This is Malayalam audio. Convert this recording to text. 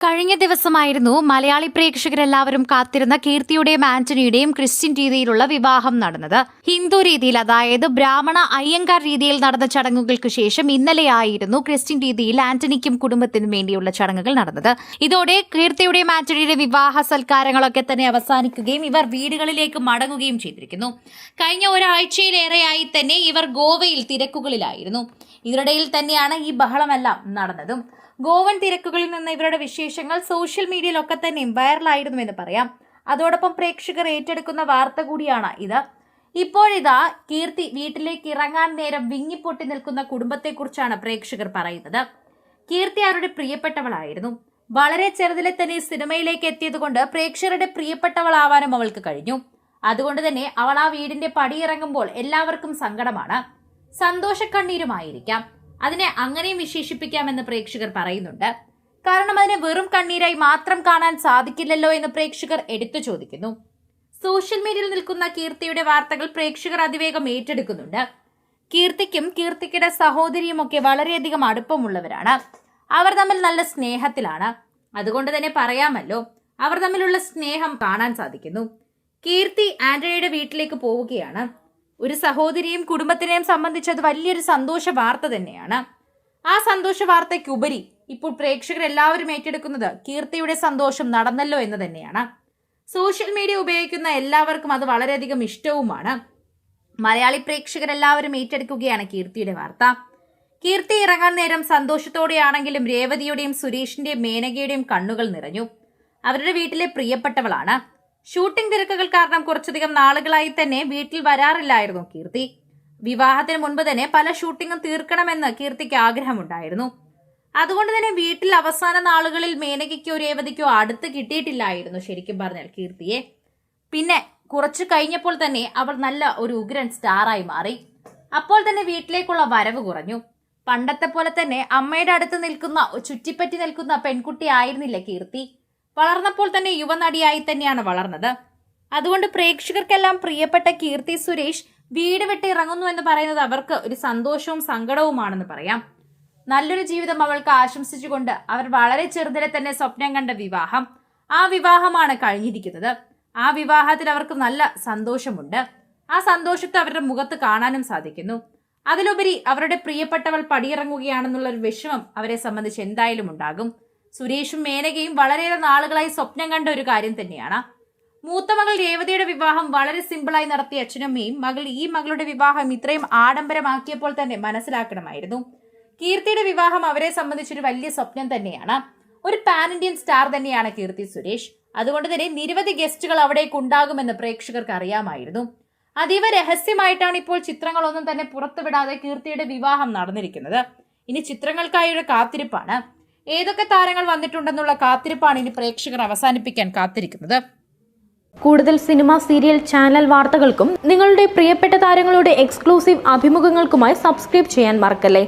കഴിഞ്ഞ ദിവസമായിരുന്നു മലയാളി പ്രേക്ഷകരെല്ലാവരും കാത്തിരുന്ന കീർത്തിയുടെയും ആന്റണിയുടെയും ക്രിസ്ത്യൻ രീതിയിലുള്ള വിവാഹം നടന്നത്. ഹിന്ദു രീതിയിൽ അതായത് ബ്രാഹ്മണ അയ്യങ്കാർ രീതിയിൽ നടന്ന ചടങ്ങുകൾക്ക് ശേഷം ഇന്നലെയായിരുന്നു ക്രിസ്ത്യൻ രീതിയിൽ ആന്റണിക്കും കുടുംബത്തിനും വേണ്ടിയുള്ള ചടങ്ങുകൾ നടന്നത്. ഇതോടെ കീർത്തിയുടെയും ആന്റണിയുടെ വിവാഹ സൽക്കാരങ്ങളൊക്കെ തന്നെ അവസാനിക്കുകയും ഇവർ വീടുകളിലേക്ക് മടങ്ങുകയും ചെയ്തിരിക്കുന്നു. കഴിഞ്ഞ ഒരാഴ്ചയിലേറെയായി തന്നെ ഇവർ ഗോവയിൽ തിരക്കുകളിലായിരുന്നു. ഇതിനിടയിൽ തന്നെയാണ് ഈ ബഹളമെല്ലാം നടന്നതും. ഗോവൻ തിരക്കുകളിൽ നിന്ന് ഇവരുടെ വിശേഷങ്ങൾ സോഷ്യൽ മീഡിയയിലൊക്കെ തന്നെയും വൈറലായിരുന്നു എന്ന് പറയാം. അതോടൊപ്പം പ്രേക്ഷകർ ഏറ്റെടുക്കുന്ന വാർത്ത കൂടിയാണ് ഇത്. ഇപ്പോഴിതാ കീർത്തി വീട്ടിലേക്ക് ഇറങ്ങാൻ നേരം വിങ്ങിപ്പൊട്ടി നിൽക്കുന്ന കുടുംബത്തെക്കുറിച്ചാണ് പ്രേക്ഷകർ പറയുന്നത്. കീർത്തി അവരുടെ പ്രിയപ്പെട്ടവളായിരുന്നു? വളരെ ചെറുതിലെ തന്നെ സിനിമയിലേക്ക് എത്തിയതുകൊണ്ട് പ്രേക്ഷകരുടെ പ്രിയപ്പെട്ടവളാവാനും അവൾക്ക് കഴിഞ്ഞു. അതുകൊണ്ട് തന്നെ അവൾ ആ വീടിന്റെ പടിയിറങ്ങുമ്പോൾ എല്ലാവർക്കും സങ്കടമാണ്. സന്തോഷക്കണ്ണീരുമായിരിക്കാം. അതിനെ അങ്ങനെയും വിശേഷിപ്പിക്കാമെന്ന് പ്രേക്ഷകർ പറയുന്നുണ്ട്. കാരണം അതിനെ വെറും കണ്ണീരായി മാത്രം കാണാൻ സാധിക്കില്ലല്ലോ എന്ന് പ്രേക്ഷകർ എടുത്തു ചോദിക്കുന്നു. സോഷ്യൽ മീഡിയയിൽ നിൽക്കുന്ന കീർത്തിയുടെ വാർത്തകൾ പ്രേക്ഷകർ അതിവേഗം ഏറ്റെടുക്കുന്നുണ്ട്. കീർത്തിക്കും കീർത്തിക്കയുടെ സഹോദരിയുമൊക്കെ വളരെയധികം അടുപ്പമുള്ളവരാണ്. അവർ തമ്മിൽ നല്ല സ്നേഹത്തിലാണ്. അതുകൊണ്ട് തന്നെ പറയാമല്ലോ അവർ തമ്മിലുള്ള സ്നേഹം കാണാൻ സാധിക്കുന്നു. കീർത്തി ആന്റണിയുടെ വീട്ടിലേക്ക് പോവുകയാണ്. ഒരു സഹോദരിയും കുടുംബത്തിനെയും സംബന്ധിച്ച് അത് വലിയൊരു സന്തോഷ വാർത്ത തന്നെയാണ്. ആ സന്തോഷ വാർത്തയ്ക്കുപരി ഇപ്പോൾ പ്രേക്ഷകർ എല്ലാവരും ഏറ്റെടുക്കുന്നത് കീർത്തിയുടെ സന്തോഷം നടന്നല്ലോ എന്ന് തന്നെയാണ്. സോഷ്യൽ മീഡിയ ഉപയോഗിക്കുന്ന എല്ലാവർക്കും അത് വളരെയധികം ഇഷ്ടവുമാണ്. മലയാളി പ്രേക്ഷകരെല്ലാവരും ഏറ്റെടുക്കുകയാണ് കീർത്തിയുടെ വാർത്ത. കീർത്തി ഇറങ്ങാൻ നേരം സന്തോഷത്തോടെയാണെങ്കിലും രേവതിയുടെയും സുരേഷിന്റെയും മേനകയുടെയും കണ്ണുകൾ നിറഞ്ഞു. അവരുടെ വീട്ടിലെ പ്രിയപ്പെട്ടവളാണ്. ഷൂട്ടിംഗ് തിരക്കുകൾ കാരണം കുറച്ചധികം നാളുകളായി തന്നെ വീട്ടിൽ വരാറില്ലായിരുന്നു കീർത്തി. വിവാഹത്തിന് മുൻപ് തന്നെ പല ഷൂട്ടിങ്ങും തീർക്കണമെന്ന് കീർത്തിക്ക് ആഗ്രഹമുണ്ടായിരുന്നു. അതുകൊണ്ട് തന്നെ വീട്ടിൽ അവസാന നാളുകളിൽ മേനകയ്ക്കോ രേവതിക്കോ അടുത്ത് കിട്ടിയിട്ടില്ലായിരുന്നു ശരിക്കും പറഞ്ഞാൽ കീർത്തിയെ. പിന്നെ കുറച്ചു കഴിഞ്ഞപ്പോൾ തന്നെ അവൾ നല്ല ഒരു ഉഗ്രൻ സ്റ്റാറായി മാറി. അപ്പോൾ തന്നെ വീട്ടിലേക്കുള്ള വരവ് കുറഞ്ഞു. പണ്ടത്തെ പോലെ തന്നെ അമ്മയുടെ അടുത്ത് നിൽക്കുന്ന ചുറ്റിപ്പറ്റി നിൽക്കുന്ന പെൺകുട്ടി ആയിരുന്നില്ല കീർത്തി. വളർന്നപ്പോൾ തന്നെ യുവനടിയായി തന്നെയാണ് വളർന്നത്. അതുകൊണ്ട് പ്രേക്ഷകർക്കെല്ലാം പ്രിയപ്പെട്ട കീർത്തി സുരേഷ് വീട് വിട്ട് ഇറങ്ങുന്നു എന്ന് പറയുന്നത് അവർക്ക് ഒരു സന്തോഷവും സങ്കടവുമാണെന്ന് പറയാം. നല്ലൊരു ജീവിതം അവൾക്ക് ആശംസിച്ചുകൊണ്ട് അവർ വളരെ ചെറുതിലെ തന്നെ സ്വപ്നം കണ്ട വിവാഹം. ആ വിവാഹമാണ് കഴിഞ്ഞിരിക്കുന്നത്. ആ വിവാഹത്തിൽ അവർക്ക് നല്ല സന്തോഷമുണ്ട്. ആ സന്തോഷത്തെ അവരുടെ മുഖത്ത് കാണാനും സാധിക്കുന്നു. അതിലുപരി അവരുടെ പ്രിയപ്പെട്ടവൾ പടിയിറങ്ങുകയാണെന്നുള്ള ഒരു വിഷമം അവരെ സംബന്ധിച്ച് എന്തായാലും ഉണ്ടാകും. സുരേഷും മേനകയും വളരെയേറെ നാളുകളായി സ്വപ്നം കണ്ട ഒരു കാര്യം തന്നെയാണ്. മൂത്ത മകൾ രേവതിയുടെ വിവാഹം വളരെ സിമ്പിളായി നടത്തിയ അച്ഛനമ്മയും മകൾ ഈ മകളുടെ വിവാഹം ഇത്രയും ആഡംബരമാക്കിയപ്പോൾ തന്നെ മനസ്സിലാക്കണമായിരുന്നു. കീർത്തിയുടെ വിവാഹം അവരെ സംബന്ധിച്ചൊരു വലിയ സ്വപ്നം തന്നെയാണ്. ഒരു പാൻ ഇന്ത്യൻ സ്റ്റാർ തന്നെയാണ് കീർത്തി സുരേഷ്. അതുകൊണ്ട് തന്നെ നിരവധി ഗസ്റ്റുകൾ അവിടേക്ക് ഉണ്ടാകുമെന്ന് പ്രേക്ഷകർക്ക് അറിയാമായിരുന്നു. അതീവ രഹസ്യമായിട്ടാണ് ഇപ്പോൾ ചിത്രങ്ങളൊന്നും തന്നെ പുറത്തുവിടാതെ കീർത്തിയുടെ വിവാഹം നടന്നിരിക്കുന്നത്. ഇനി ചിത്രങ്ങൾക്കായുള്ള കാത്തിരിപ്പാണ്. ഏതൊക്കെ താരങ്ങൾ വന്നിട്ടുണ്ടെന്നുള്ള കാത്തിരിപ്പാണ് ഇനി പ്രേക്ഷകർ അവസാനിപ്പിക്കാൻ കാത്തിരിക്കുന്നത്. കൂടുതൽ സിനിമ സീരിയൽ ചാനൽ വാർത്തകൾക്കും നിങ്ങളുടെ പ്രിയപ്പെട്ട താരങ്ങളുടെ എക്സ്ക്ലൂസീവ് അഭിമുഖങ്ങൾക്കുമായി സബ്സ്ക്രൈബ് ചെയ്യാൻ മറക്കല്ലേ?